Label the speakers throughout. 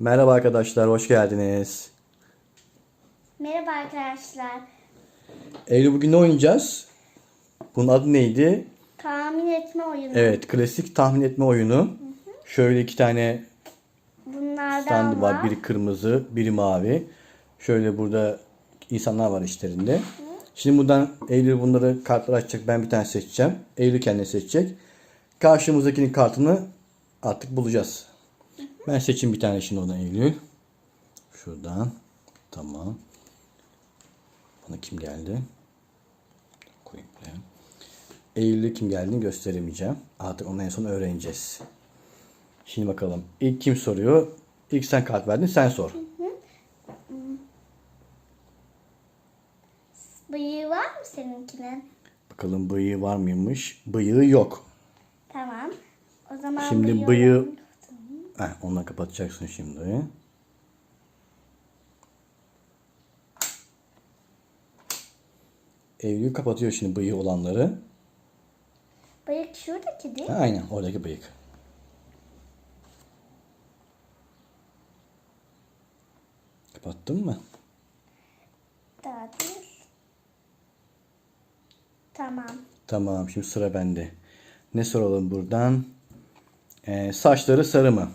Speaker 1: Merhaba arkadaşlar, hoş geldiniz.
Speaker 2: Merhaba arkadaşlar.
Speaker 1: Eylül bugün ne oynayacağız? Bunun adı neydi?
Speaker 2: Tahmin etme oyunu.
Speaker 1: Evet, klasik tahmin etme oyunu. Şöyle iki tane
Speaker 2: Bunlardan
Speaker 1: stand var.
Speaker 2: var.
Speaker 1: Biri kırmızı, biri mavi. Şöyle burada insanlar var işlerinde. Şimdi buradan Eylül bunları kartlar açacak. Ben bir tane seçeceğim. Eylül kendini seçecek. Karşımızdakinin kartını artık bulacağız. Ben seçeyim bir tane şimdi oradan Eylül. Şuradan. Tamam. Bana kim geldi? Koyayım buraya. Eylül'e kim geldiğini gösteremeyeceğim. Artık onu en son öğreneceğiz. Şimdi bakalım. İlk kim soruyor? İlk sen kart verdin sen sor.
Speaker 2: Bıyığı var mı seninkinin?
Speaker 1: Bakalım bıyığı var mıymış? Bıyığı yok.
Speaker 2: Tamam. O zaman
Speaker 1: Şimdi bıyığı... Heh, ondan kapatacaksın şimdi. Eylül kapatıyor şimdi bıyığı olanları.
Speaker 2: Bıyık şuradaki değil
Speaker 1: Ha,
Speaker 2: mi?
Speaker 1: aynen oradaki bıyık. Kapattın mı?
Speaker 2: Daha değil. Tamam.
Speaker 1: Tamam şimdi sıra bende. Ne soralım buradan? Ee, saçları sarı mı?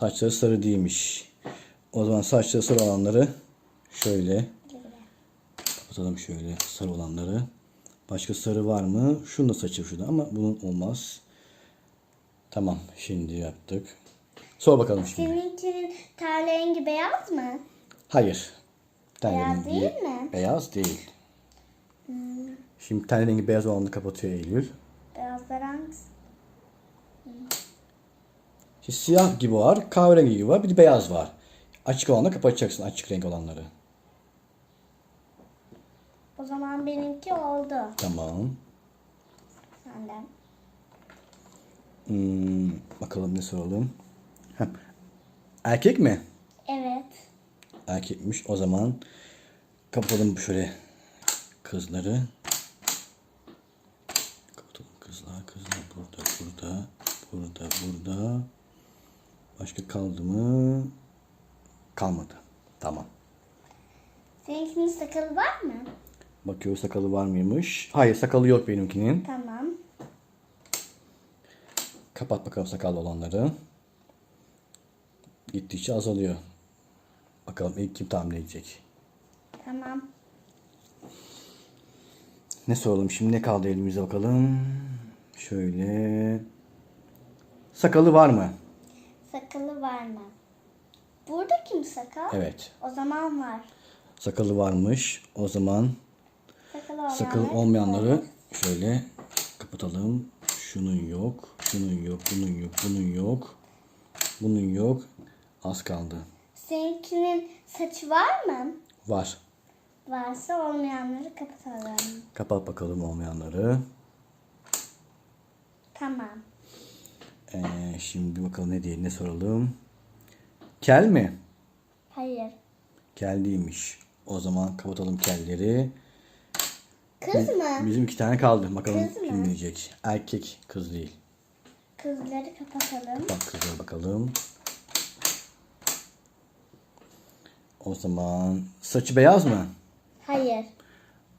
Speaker 1: Saçları sarı değilmiş. O zaman saçları sarı olanları şöyle kapatalım şöyle sarı olanları. Başka sarı var mı? Şunu da saçı şurada ama bunun olmaz. Tamam şimdi yaptık. Sor bakalım şimdi.
Speaker 2: Seninkinin ter rengi beyaz mı?
Speaker 1: Hayır. Ten
Speaker 2: Beyaz
Speaker 1: rengi
Speaker 2: değil mi?
Speaker 1: Beyaz değil. Şimdi ten rengi beyaz olanı kapatıyor Eylül.
Speaker 2: Beyazlar hangisi?
Speaker 1: Şimdi siyah gibi var, kahverengi gibi var, bir de beyaz var. Açık olanı kapatacaksın, açık renk olanları.
Speaker 2: O zaman benimki oldu.
Speaker 1: Tamam.
Speaker 2: Senden.
Speaker 1: Hmm, bakalım ne soralım. Heh. Erkek mi?
Speaker 2: Evet.
Speaker 1: Erkekmiş. O zaman kapatalım şöyle kızları. Kapatalım kızlar. Kızlar burada, burada, burada, burada. Başka kaldı mı? Kalmadı. Tamam.
Speaker 2: Seninkinin sakalı var mı?
Speaker 1: Bakıyoruz sakalı var mıymış? Hayır sakalı yok benimkinin.
Speaker 2: Tamam.
Speaker 1: Kapat bakalım sakallı olanları. Gittikçe azalıyor. Bakalım ilk kim tahmin edecek?
Speaker 2: Tamam.
Speaker 1: Ne soralım şimdi ne kaldı elimize bakalım. Şöyle. Sakalı var mı?
Speaker 2: Sakalı var mı? Buradaki mi sakal?
Speaker 1: Evet.
Speaker 2: O zaman var.
Speaker 1: Sakalı varmış. O zaman
Speaker 2: Sakalı olmayanlar.
Speaker 1: sakalı olmayanları şöyle kapatalım. Şunun yok. Şunun yok. Bunun yok. Bunun yok. Bunun yok. Az kaldı.
Speaker 2: Seninkinin saçı var mı?
Speaker 1: Var.
Speaker 2: Varsa olmayanları kapatalım.
Speaker 1: Kapat bakalım olmayanları.
Speaker 2: Tamam.
Speaker 1: Ee, şimdi bakalım ne diye ne soralım. Kel mi?
Speaker 2: Hayır.
Speaker 1: Kel değilmiş. O zaman kapatalım kelleri.
Speaker 2: Kız mı?
Speaker 1: Bizim iki tane kaldı. Bakalım
Speaker 2: Kız
Speaker 1: kim
Speaker 2: mı?
Speaker 1: bilecek. Erkek kız değil.
Speaker 2: Kızları kapatalım.
Speaker 1: Bak kızlara bakalım. O zaman saçı beyaz mı?
Speaker 2: Hayır.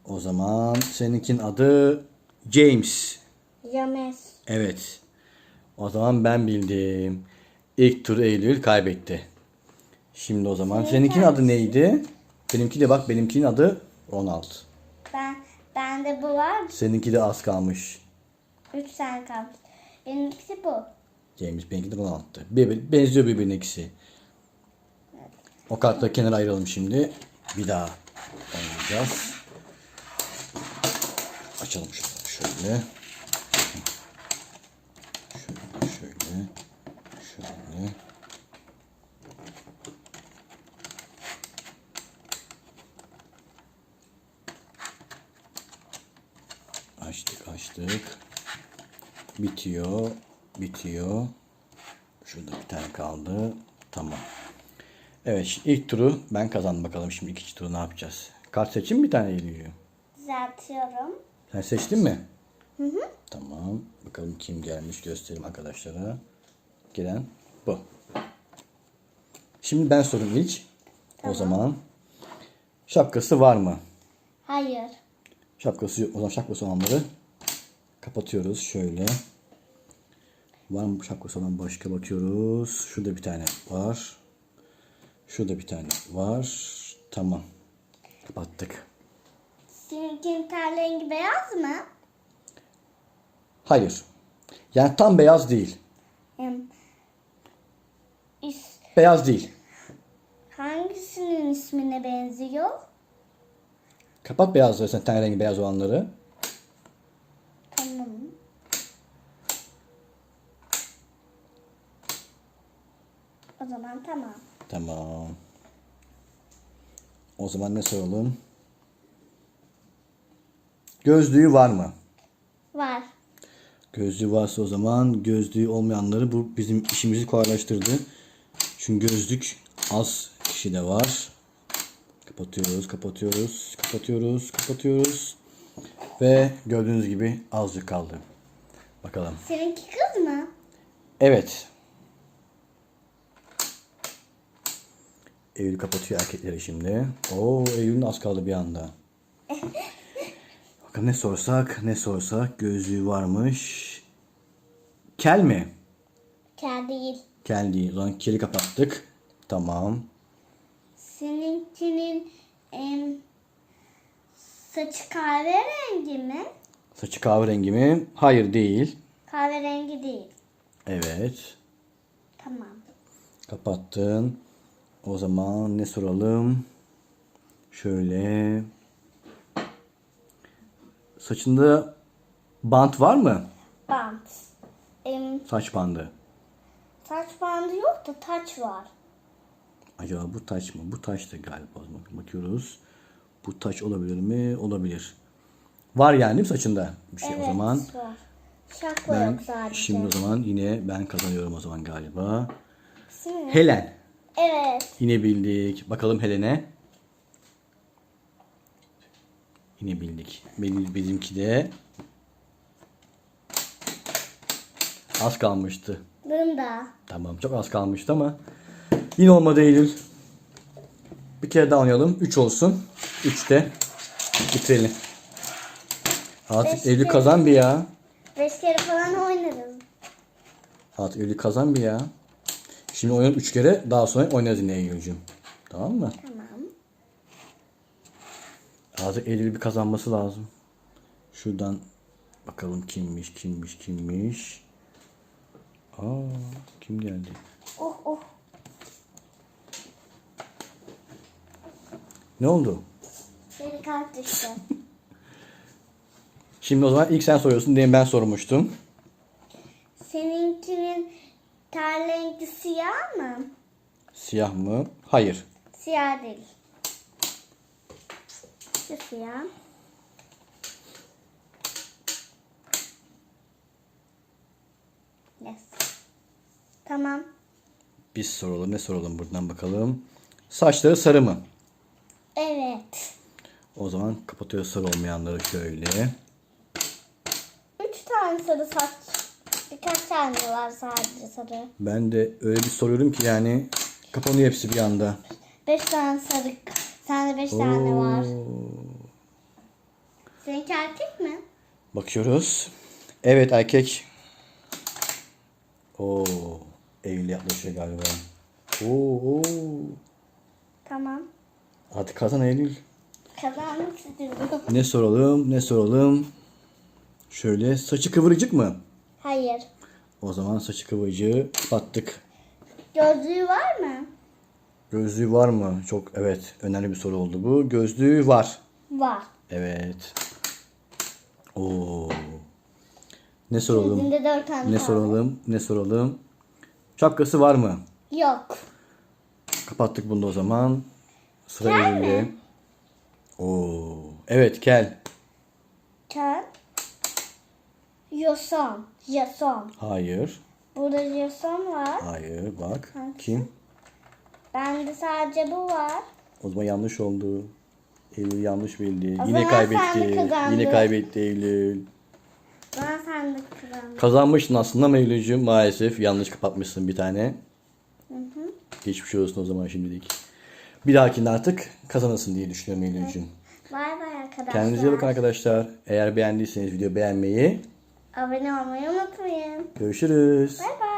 Speaker 1: O zaman seninkinin adı James.
Speaker 2: James.
Speaker 1: Evet. O zaman ben bildim. İlk tur Eylül kaybetti. Şimdi o zaman seninkinin adı neydi? Benimki de bak benimkinin adı Ronald.
Speaker 2: Ben bende bu var.
Speaker 1: Seninki de az kalmış.
Speaker 2: Üç tane kalmış. Benimkisi bu.
Speaker 1: James benimki de Ronald'tı. Bir, benziyor birbirine ikisi. O kartları kenara ayıralım şimdi. Bir daha oynayacağız. Açalım şunu. Şöyle şöyle. Şöyle. Açtık açtık. Bitiyor. Bitiyor. Şurada bir tane kaldı. Tamam. Evet ilk turu ben kazandım bakalım. Şimdi ikinci turu ne yapacağız? Kart seçim bir tane geliyor.
Speaker 2: Düzeltiyorum.
Speaker 1: Sen seçtin mi?
Speaker 2: Hı hı.
Speaker 1: Tamam. Bakalım kim gelmiş göstereyim arkadaşlara. Gelen bu. Şimdi ben sorayım ilk. O zaman. Şapkası var mı?
Speaker 2: Hayır.
Speaker 1: Şapkası yok. O zaman şapkası olanları kapatıyoruz. Şöyle. Var mı şapkası olan başka bakıyoruz. Şurada bir tane var. Şurada bir tane var. Tamam. Kapattık.
Speaker 2: Seninkinin rengi beyaz mı?
Speaker 1: Hayır. Yani tam beyaz değil.
Speaker 2: Em, is-
Speaker 1: Beyaz değil.
Speaker 2: hangisinin ismine benziyor?
Speaker 1: Kapat beyazları sen ten rengi beyaz olanları.
Speaker 2: Tamam. O zaman tamam.
Speaker 1: Tamam. O zaman ne soralım? Gözlüğü var mı?
Speaker 2: Var.
Speaker 1: Gözlüğü varsa o zaman gözlüğü olmayanları bu bizim işimizi kolaylaştırdı. Çünkü gözlük az kişide var. Kapatıyoruz, kapatıyoruz, kapatıyoruz, kapatıyoruz. Ve gördüğünüz gibi azıcık kaldı. Bakalım.
Speaker 2: Seninki kız mı?
Speaker 1: Evet. Eylül kapatıyor erkekleri şimdi. Oo Eylül'ün az kaldı bir anda. Bakalım ne sorsak ne sorsak gözlüğü varmış. Kel mi?
Speaker 2: Kel değil.
Speaker 1: Kel değil. O zaman keli kapattık. Tamam.
Speaker 2: Seninkinin em, saçı kahverengi mi?
Speaker 1: Saçı kahverengi mi? Hayır değil.
Speaker 2: Kahverengi değil.
Speaker 1: Evet.
Speaker 2: Tamam.
Speaker 1: Kapattın. O zaman ne soralım? Şöyle. Saçında bant var mı?
Speaker 2: Bant. Em,
Speaker 1: Saç bandı.
Speaker 2: Saç bandı yok da taç var.
Speaker 1: Acaba bu taç mı? Bu taç da galiba. Bakıyoruz. Bu taç olabilir mi? Olabilir. Var yani mi saçında? Bir şey
Speaker 2: evet
Speaker 1: o zaman.
Speaker 2: var. Şapka
Speaker 1: Ben
Speaker 2: yok sadece.
Speaker 1: şimdi o zaman yine ben kazanıyorum o zaman galiba.
Speaker 2: Ne?
Speaker 1: Helen.
Speaker 2: Evet.
Speaker 1: Yine bildik. Bakalım Helen'e. Yine bildik. Benim, bizimki de az kalmıştı.
Speaker 2: Bunda.
Speaker 1: Tamam çok az kalmıştı ama yine olmadı Eylül. Bir kere daha oynayalım. 3 olsun. 3'te bitirelim. Artık
Speaker 2: Beş
Speaker 1: Eylül
Speaker 2: kere.
Speaker 1: kazan bir ya.
Speaker 2: Beş kere falan oynarız.
Speaker 1: Artık Eylül kazan bir ya. Şimdi oynayalım 3 kere daha sonra oynarız yine Eylül'cüğüm. Tamam mı?
Speaker 2: Tamam.
Speaker 1: Artık Eylül bir kazanması lazım. Şuradan bakalım kimmiş, kimmiş, kimmiş. Aa, kim geldi?
Speaker 2: Oh oh.
Speaker 1: Ne oldu?
Speaker 2: Beni kart düştü.
Speaker 1: Şimdi o zaman ilk sen soruyorsun. Demin ben sormuştum.
Speaker 2: Seninkinin ter rengi siyah mı?
Speaker 1: Siyah mı? Hayır.
Speaker 2: Siyah değil. Şu siyah. Tamam.
Speaker 1: Biz soralım. Ne soralım buradan bakalım. Saçları sarı mı?
Speaker 2: Evet.
Speaker 1: O zaman kapatıyoruz sarı olmayanları şöyle.
Speaker 2: Üç tane sarı saç. Birkaç tane var sadece sarı.
Speaker 1: Ben de öyle bir soruyorum ki yani kapanıyor hepsi bir anda.
Speaker 2: Beş tane sarı. Sende beş tane var. Seninki erkek mi?
Speaker 1: Bakıyoruz. Evet erkek. Oo, Eylül yaklaşıyor galiba. Oo, oo.
Speaker 2: Tamam.
Speaker 1: Hadi kazan Eylül.
Speaker 2: Kazanmak istiyorum.
Speaker 1: Ne soralım, ne soralım. Şöyle saçı kıvırcık mı?
Speaker 2: Hayır.
Speaker 1: O zaman saçı kıvırcığı battık.
Speaker 2: Gözlüğü var mı?
Speaker 1: Gözlüğü var mı? Çok evet önemli bir soru oldu bu. Gözlüğü var.
Speaker 2: Var.
Speaker 1: Evet. Oo. Ne soralım?
Speaker 2: Gözünde dört tane
Speaker 1: Ne
Speaker 2: kaldı.
Speaker 1: soralım? Ne soralım? Şapkası var mı?
Speaker 2: Yok.
Speaker 1: Kapattık bunu da o zaman. Sıra
Speaker 2: Kel
Speaker 1: elinde.
Speaker 2: mi?
Speaker 1: Oo. Evet kel.
Speaker 2: Kel. Yoson. Jason.
Speaker 1: Hayır.
Speaker 2: Burada Jason var.
Speaker 1: Hayır bak.
Speaker 2: Hangisi?
Speaker 1: Kim?
Speaker 2: Bende sadece bu var.
Speaker 1: O zaman yanlış oldu. Eylül yanlış bildi.
Speaker 2: O
Speaker 1: Yine kaybetti. Yine kaybetti Eylül.
Speaker 2: Ben sende kazandım.
Speaker 1: Kazanmıştın aslında ama Eylül'cüğüm maalesef yanlış kapatmışsın bir tane.
Speaker 2: Hı hı.
Speaker 1: Geçmiş olsun o zaman şimdilik. Bir dahakinde artık kazanırsın diye düşünüyorum Eylül'cüğüm.
Speaker 2: Bay bay arkadaşlar.
Speaker 1: Kendinize iyi bakın arkadaşlar. Eğer beğendiyseniz video beğenmeyi.
Speaker 2: Abone olmayı unutmayın.
Speaker 1: Görüşürüz.
Speaker 2: Bay bay.